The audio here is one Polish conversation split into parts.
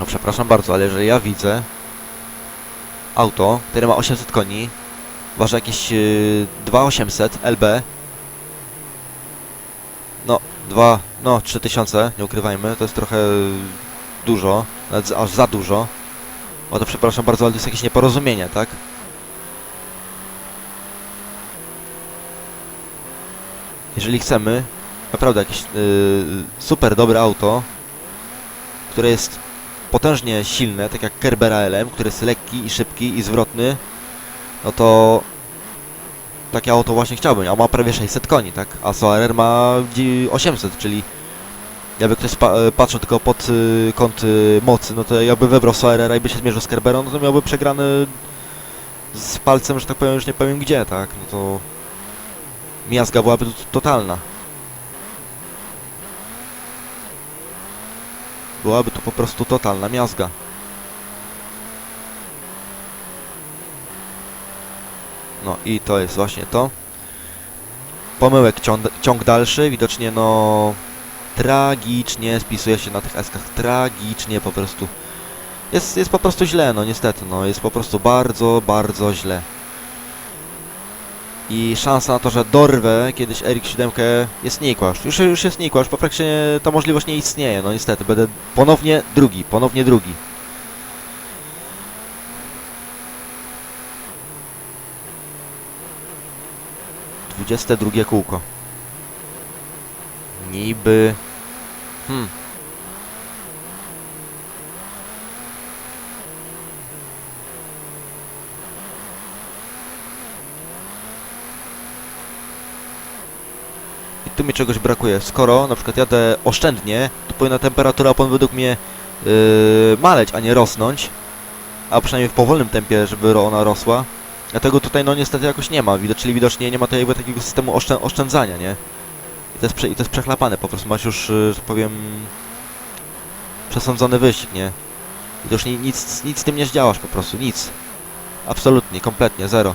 No przepraszam bardzo, ale jeżeli ja widzę auto, które ma 800 koni, waży jakieś yy, 2800 LB, no 2, no 3000, nie ukrywajmy, to jest trochę dużo, nawet aż za dużo. O to przepraszam bardzo, ale to jest jakieś nieporozumienie, tak? Jeżeli chcemy naprawdę jakieś yy, super dobre auto, które jest potężnie silne, tak jak Kerbera LM, który jest lekki i szybki i zwrotny, no to takie auto właśnie chciałbym. A ma prawie 600 koni, tak? A Soarer ma dzi- 800, czyli jakby ktoś pa e, patrzył tylko pod y, kąt y, mocy, no to jakby wybrał Soarera i by się zmierzył z Kerberą, no to miałby przegrany z palcem, że tak powiem, już nie powiem gdzie, tak? No to miazga byłaby totalna. Byłaby to po prostu totalna miazga. No i to jest właśnie to. Pomyłek ciąg, ciąg dalszy, widocznie no tragicznie spisuje się na tych eskach, tragicznie po prostu. Jest, jest po prostu źle, no niestety, no jest po prostu bardzo, bardzo źle. I szansa na to, że dorwę kiedyś Erik 7 jest nikła. Już- Już, jest nikła, po praktycznie ta możliwość nie istnieje, no niestety. Będę ponownie drugi, ponownie drugi. Dwudzieste drugie kółko. Niby... Hmm. Tu mi czegoś brakuje. Skoro na przykład jadę oszczędnie, to powinna temperatura opon według mnie yy, maleć, a nie rosnąć. A przynajmniej w powolnym tempie, żeby ona rosła. A tego tutaj no niestety jakoś nie ma. Czyli widocznie nie ma tutaj takiego systemu oszczę oszczędzania, nie? I to jest, I to jest przechlapane, po prostu masz już, yy, że tak powiem, przesądzony wyścig, nie? I to już ni nic, nic z tym nie zdziałasz po prostu, nic. Absolutnie, kompletnie, zero.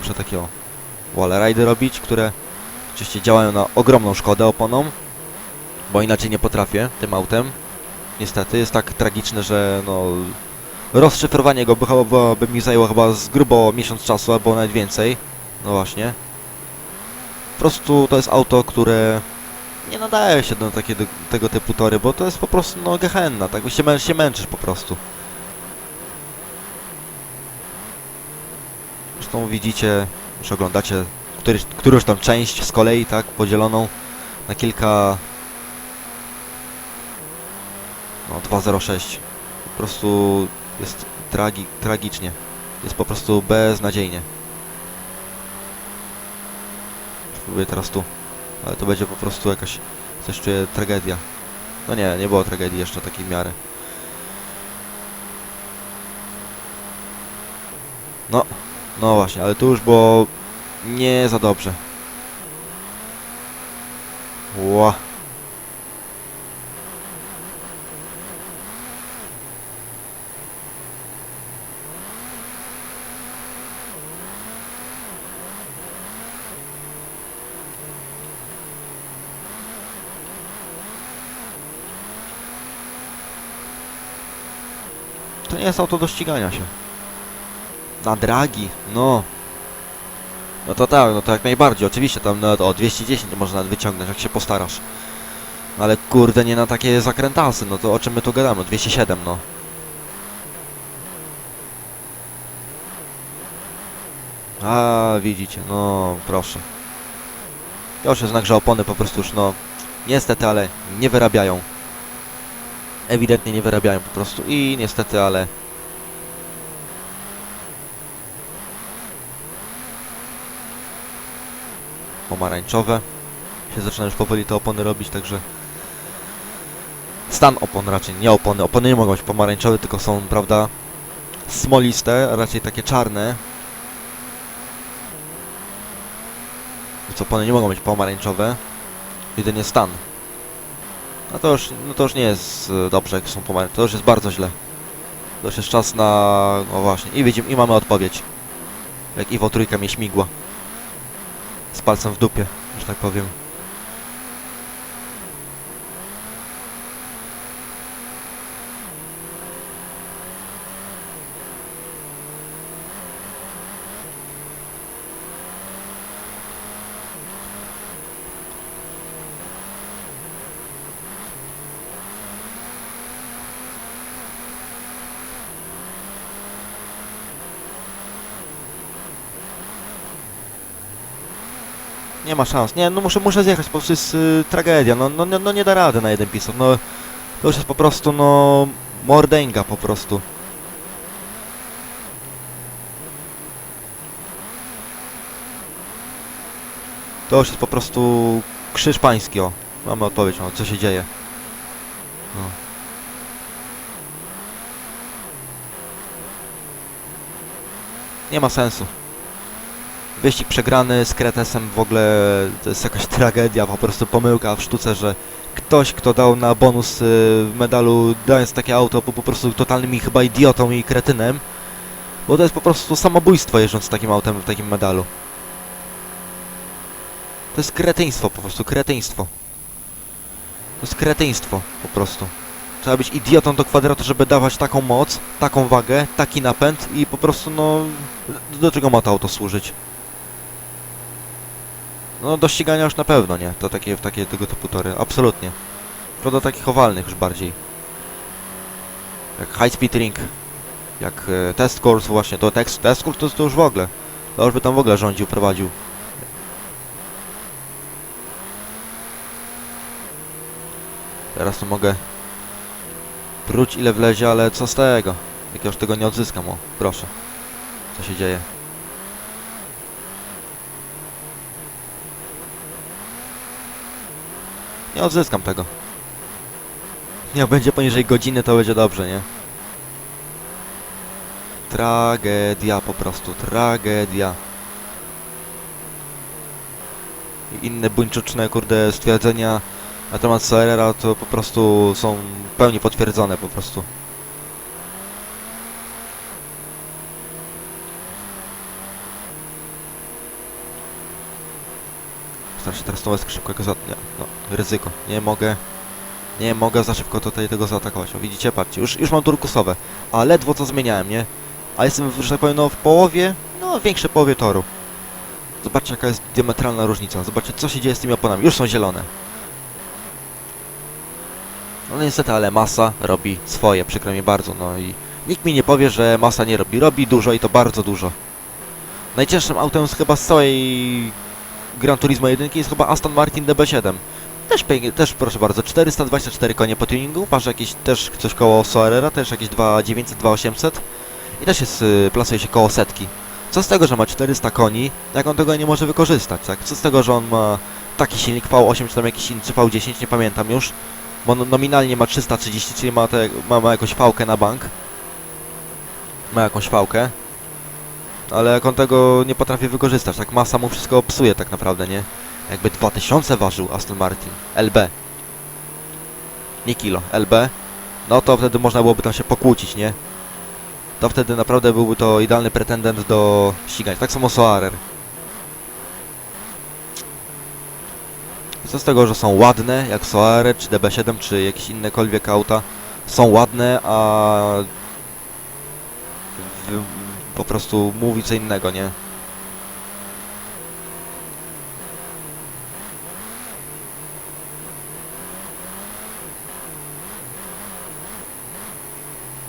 Muszę takie o wall ridy robić, które oczywiście działają na ogromną szkodę oponą, bo inaczej nie potrafię tym autem. Niestety jest tak tragiczne, że no rozszyfrowanie go by, by mi zajęło chyba z grubo miesiąc czasu, albo nawet więcej. No właśnie. Po prostu to jest auto, które nie nadaje się do takie, do, tego typu tory, bo to jest po prostu no gehenna, tak? Się, mę się męczysz po prostu. Zresztą widzicie, już oglądacie któryś, którąś tam część z kolei, tak, podzieloną na kilka... No, 206. Po prostu jest tragi tragicznie. Jest po prostu beznadziejnie. Spróbuję teraz tu. Ale to będzie po prostu jakaś... Coś czuję tragedia. No nie, nie było tragedii jeszcze takiej w miarę. No, no właśnie, ale tu już było nie za dobrze. Ła. To nie jest auto do ścigania się. Na dragi, no. No to tak, no to jak najbardziej, oczywiście tam nawet o 210 można nawet wyciągnąć, jak się postarasz. Ale kurde, nie na takie zakrętasy, no to o czym my tu gadamy? 207, no. A, widzicie, no proszę. To już jest znak, że opony po prostu już, no, niestety, ale nie wyrabiają. Ewidentnie nie wyrabiają po prostu i niestety, ale pomarańczowe. Się zaczyna już powoli te opony robić, także stan opon raczej, nie opony. Opony nie mogą być pomarańczowe, tylko są, prawda, smoliste, raczej takie czarne. Więc opony nie mogą być pomarańczowe. Jedynie stan. No to już, no to już nie jest e, dobrze, jak są pomarańczowe. To już jest bardzo źle. To już jest czas na... No właśnie. I widzimy, i mamy odpowiedź. Jak Iwo trójka mnie śmigła. Z palcem w dupie, że tak powiem. Nie ma szans. Nie, no muszę, muszę zjechać, po prostu jest y, tragedia. No, no, no, no nie da rady na jeden pisok. No to już jest po prostu, no mordęga po prostu. To już jest po prostu krzyż pański, o. Mamy odpowiedź, o, co się dzieje. No. Nie ma sensu. Wyścig przegrany z Kretesem w ogóle to jest jakaś tragedia, po prostu pomyłka w sztuce, że ktoś, kto dał na bonus y, w medalu dając takie auto, był po prostu totalnym chyba idiotą i kretynem, bo to jest po prostu samobójstwo jeżdżąc takim autem w takim medalu. To jest kretyństwo, po prostu kretyństwo. To jest kretyństwo, po prostu. Trzeba być idiotą do kwadratu, żeby dawać taką moc, taką wagę, taki napęd i po prostu, no... Do czego ma to auto służyć? No, do ścigania już na pewno nie. To takie, takie tego typu tory. Absolutnie. To do takich owalnych już bardziej. Jak High Speed Ring. Jak e, Test Course właśnie. To test, test Course to, to już w ogóle. To już by tam w ogóle rządził, prowadził. Teraz to mogę pruć ile wlezie, ale co z tego? Jak ja już tego nie odzyskam, o, proszę. Co się dzieje? Nie odzyskam tego. Jak będzie poniżej godziny, to będzie dobrze, nie? Tragedia po prostu, tragedia. I inne buńczuczne, kurde, stwierdzenia na temat Soerera to po prostu są w pełni potwierdzone po prostu. Się teraz tą łezkę szybko go Nie, no, ryzyko. Nie mogę. Nie mogę za szybko tutaj tego zaatakować. O, widzicie, patrzcie, już, już mam turkusowe. A ledwo co zmieniałem, nie? A jestem, że tak powiem, no w połowie, no w większej połowie toru. Zobaczcie jaka jest diametralna różnica. Zobaczcie co się dzieje z tymi oponami. Już są zielone. No niestety, ale masa robi swoje, przykro mi bardzo, no i nikt mi nie powie, że masa nie robi. Robi dużo i to bardzo dużo. Najcięższym autem z chyba z całej Gran Turismo 1 jest chyba Aston Martin DB7. Też pięknie, też proszę bardzo, 424 konie po tuningu, waży jakieś też coś koło Soarera, też jakieś 2900, 2800 i też jest, y, plasuje się koło setki. Co z tego, że ma 400 koni, jak on tego nie może wykorzystać, tak? Co z tego, że on ma taki silnik V8 czy tam jakiś inny, czy V10, nie pamiętam już, bo no- nominalnie ma 330, czyli ma, te, ma, ma jakąś fałkę na bank. Ma jakąś fałkę. Ale jak on tego nie potrafi wykorzystać, tak masa mu wszystko psuje tak naprawdę, nie? Jakby 2000 ważył Aston Martin. LB. Nie kilo, LB. No to wtedy można byłoby tam się pokłócić, nie? To wtedy naprawdę byłby to idealny pretendent do ścigania. Tak samo Soarer. Co z tego, że są ładne, jak Soarer, czy DB7, czy jakieś innekolwiek auta. Są ładne, a... po prostu mówi co innego, nie?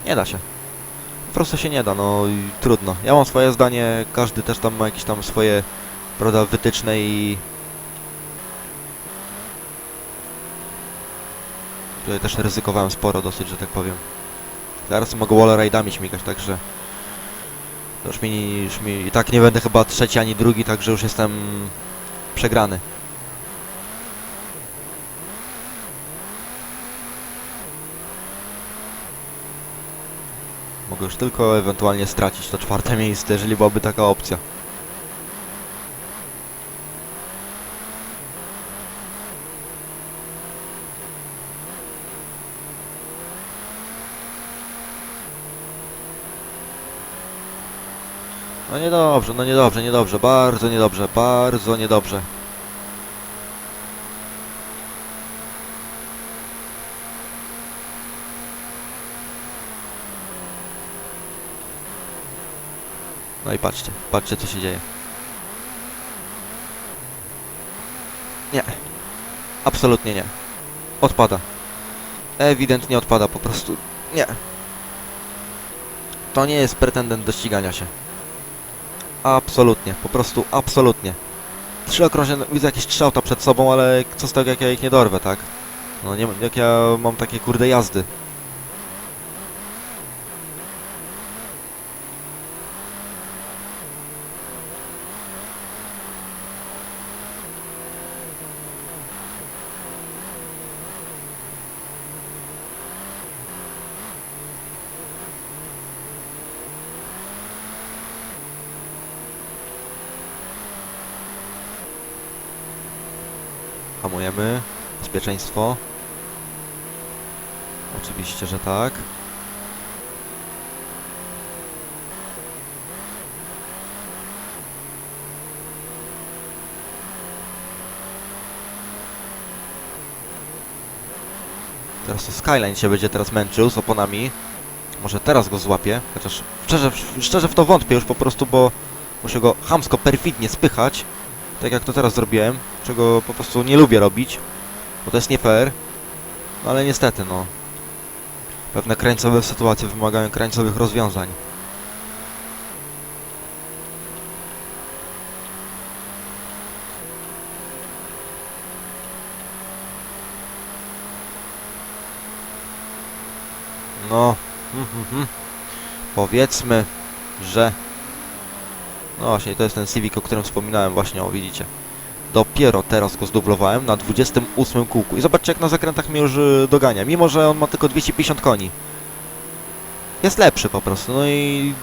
Nie da się. Po prostu się nie da, no i trudno. Ja mam swoje zdanie, każdy też tam ma jakieś tam swoje, prawda, wytyczne i... Tutaj też ryzykowałem sporo dosyć, że tak powiem. Zaraz mogę wallride'ami śmigać, także... To już mi, już mi... I tak nie będę chyba trzeci ani drugi, także już jestem... przegrany. Mogę już tylko ewentualnie stracić to czwarte miejsce, jeżeli byłaby taka opcja. No niedobrze, no niedobrze, niedobrze, bardzo niedobrze, bardzo niedobrze. No i patrzcie, patrzcie co się dzieje. Nie. Absolutnie nie. Odpada. Ewidentnie odpada po prostu. Nie. To nie jest pretendent do ścigania się. Absolutnie, po prostu absolutnie. trzy okrążenia, widzę jakieś trzy auta przed sobą, ale co z tego, jak ja ich nie dorwę, tak? No nie, jak ja mam takie kurde jazdy. Hamujemy. Bezpieczeństwo. Oczywiście, że tak. Teraz to Skyline się będzie teraz męczył z oponami. Może teraz go złapie, chociaż szczerze, szczerze w to wątpię już po prostu, bo muszę go chamsko, perfidnie spychać. Tak jak to teraz zrobiłem, czego po prostu nie lubię robić, bo to jest nie fair. No ale niestety, no. Pewne krańcowe sytuacje wymagają krańcowych rozwiązań. No, mhm, mhm. powiedzmy, że... No właśnie, to jest ten Civic, o którym wspominałem właśnie, o widzicie. Dopiero teraz go zdublowałem na 28 kółku. I zobaczcie, jak na zakrętach mnie już y, dogania, mimo że on ma tylko 250 koni. Jest lepszy po prostu, no i...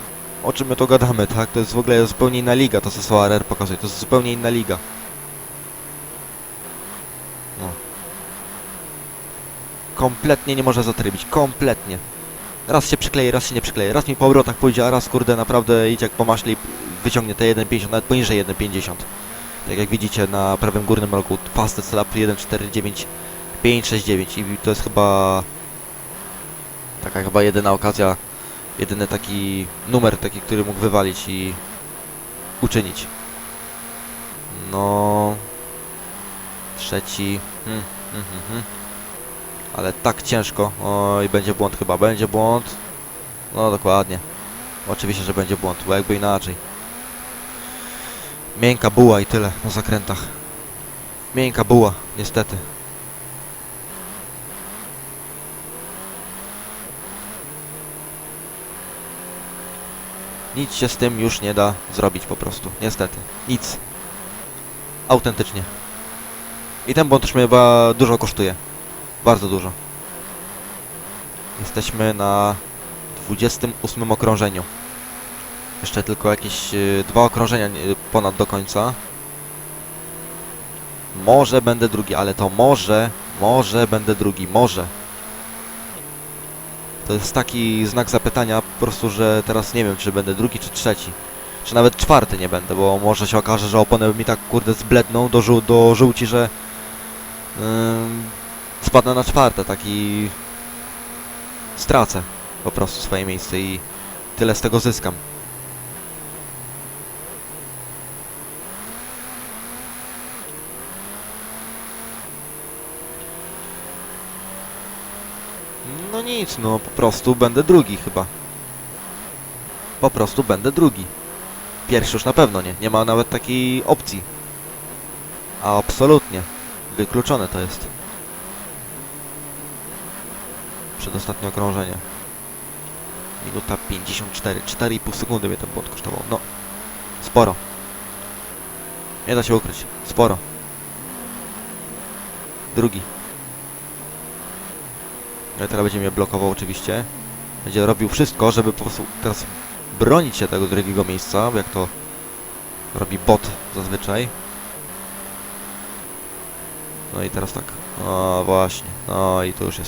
O czym my to gadamy, tak? To jest w ogóle zupełnie inna liga, to co SORR pokazuje, to jest zupełnie inna liga. No. Kompletnie nie może zatrybić, kompletnie. Raz się przykleje, raz się nie przykleje, raz mi po obrotach pójdzie, a raz kurde naprawdę idzie jak po maśle i wyciągnie te 1,50, nawet poniżej 1,50. Tak jak widzicie na prawym górnym rogu Fastest Lap 1.49.569 i to jest chyba taka chyba jedyna okazja, jedyny taki numer taki, który mógł wywalić i uczynić. No trzeci hmm, hmm, hmm, hmm. Ale tak ciężko oj będzie błąd chyba, będzie błąd no dokładnie oczywiście, że będzie błąd, bo jakby inaczej Miękka buła i tyle na zakrętach. Miękka buła, niestety. Nic się z tym już nie da zrobić po prostu. Niestety. Nic. Autentycznie. I ten błąd już mnie chyba dużo kosztuje. Bardzo dużo. Jesteśmy na 28 okrążeniu. Jeszcze tylko jakieś y, dwa okrążenia y, ponad do końca. Może będę drugi, ale to może, może będę drugi, może. To jest taki znak zapytania po prostu, że teraz nie wiem, czy będę drugi, czy trzeci. Czy nawet czwarty nie będę, bo może się okaże, że opony mi tak kurde zbledną do, żół do żółci, że ym, spadnę na czwarte, taki stracę po prostu swoje miejsce i tyle z tego zyskam. No nic, no po prostu będę drugi chyba. Po prostu będę drugi. Pierwszy już na pewno nie, nie ma nawet takiej opcji. A absolutnie. Wykluczone to jest. Przedostatnie okrążenie. Minuta 54. 4,5 sekundy mnie ten błąd kosztował. No. Sporo. Nie da się ukryć. Sporo. Drugi. No i teraz będzie mnie blokował oczywiście. Będzie robił wszystko, żeby po prostu teraz bronić się tego drugiego miejsca, jak to robi bot zazwyczaj. No i teraz tak. No właśnie. No i to już jest